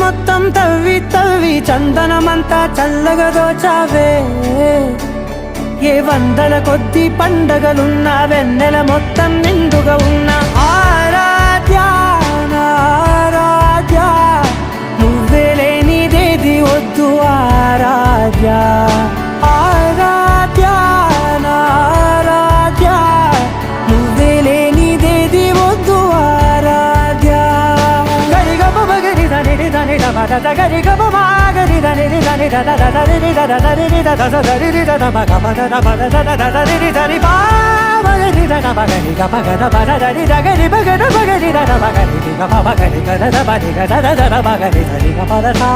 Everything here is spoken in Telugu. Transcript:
మొత్తం తవ్వి తవ్వి చందనమంతా చల్లగా దోచావే ఏ వందల కొద్ది పండగలున్న వెన్నెల మొత్తం దని దని దద గరిగ మాగరి దని దని దద దరి దద దరి దద దరి దద మగ పద పద దద దరి దరి బాగరి దద బగరి గ పగ పద దరి దగరి బగర బగరి దద బగరి గ పగరి గ దద బరి గ దద దద బగరి దరి గ పద సా